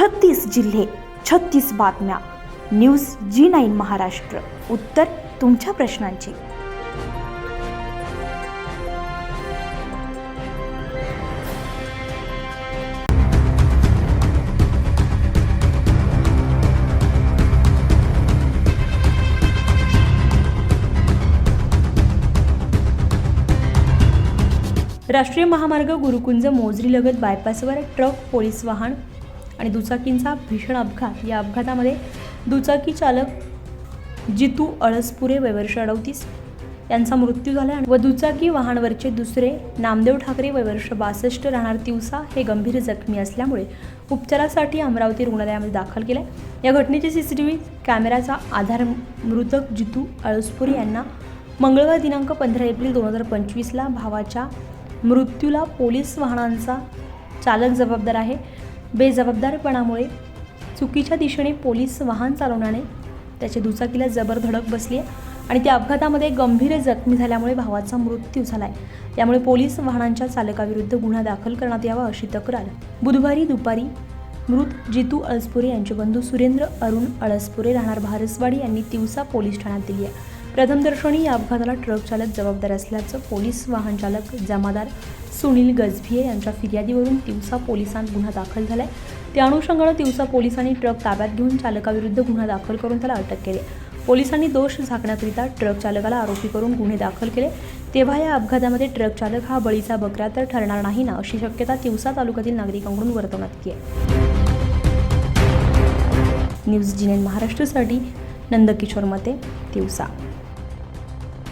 छत्तीस जिल्हे छत्तीस बातम्या. न्यूज जी नाईन महाराष्ट्र. उत्तर तुमच्या प्रश्नांची. राष्ट्रीय महामार्ग गुरुकुंज मोजरीलगत बायपासवर ट्रक पोलीस वाहन आणि दुचाकींचा भीषण अपघात. या अपघातामध्ये दुचाकी चालक जितू अळसपुरे वयवर्ष अडवतीस यांचा मृत्यू झाला व दुचाकी वाहनवरचे दुसरे नामदेव ठाकरे वयवर्ष बासष्ट राहणार तिवसा हे गंभीर जखमी असल्यामुळे उपचारासाठी अमरावती रुग्णालयामध्ये दाखल केले या घटनेचे सी सी टी व्ही कॅमेराचा आधार मृतक जितू अळसपुरे यांना मंगळवार दिनांक पंधरा एप्रिल दोन हजार पंचवीसला भावाच्या मृत्यूला पोलीस वाहनांचा चालक जबाबदार आहे. बेजबाबदारपणामुळे चुकीच्या दिशेने पोलीस वाहन चालवण्याने त्याच्या दुचाकीला जबर धडक बसली आहे आणि त्या अपघातामध्ये गंभीर जखमी झाल्यामुळे भावाचा मृत्यू झाला आहे त्यामुळे पोलीस वाहनांच्या चालकाविरुद्ध गुन्हा दाखल करण्यात यावा अशी तक्रार बुधवारी दुपारी मृत जितू अळसपुरे यांचे बंधू सुरेंद्र अरुण अळसपुरे राहणार भारसवाडी यांनी तिवसा पोलीस ठाण्यात दिली आहे. प्रथमदर्शनी या अपघाताला ट्रक चालक जबाबदार असल्याचं पोलीस वाहन चालक जमादार सुनील गजभिये यांच्या फिर्यादीवरून तिवसा पोलिसांत गुन्हा दाखल झाला आहे त्या अनुषंगानं तिवसा पोलिसांनी ट्रक ताब्यात घेऊन चालकाविरुद्ध गुन्हा दाखल करून त्याला अटक केली. पोलिसांनी दोष झाकण्याकरिता ट्रक चालकाला आरोपी करून गुन्हे दाखल केले. तेव्हा या अपघातामध्ये ट्रक चालक हा बळीचा बकरा तर ठरणार नाही ना अशी शक्यता तिवसा तालुक्यातील नागरिकांकडून वर्तवण्यात येते न्यूज जिनेन महाराष्ट्रासाठी नंदकिशोर मते तिवसा.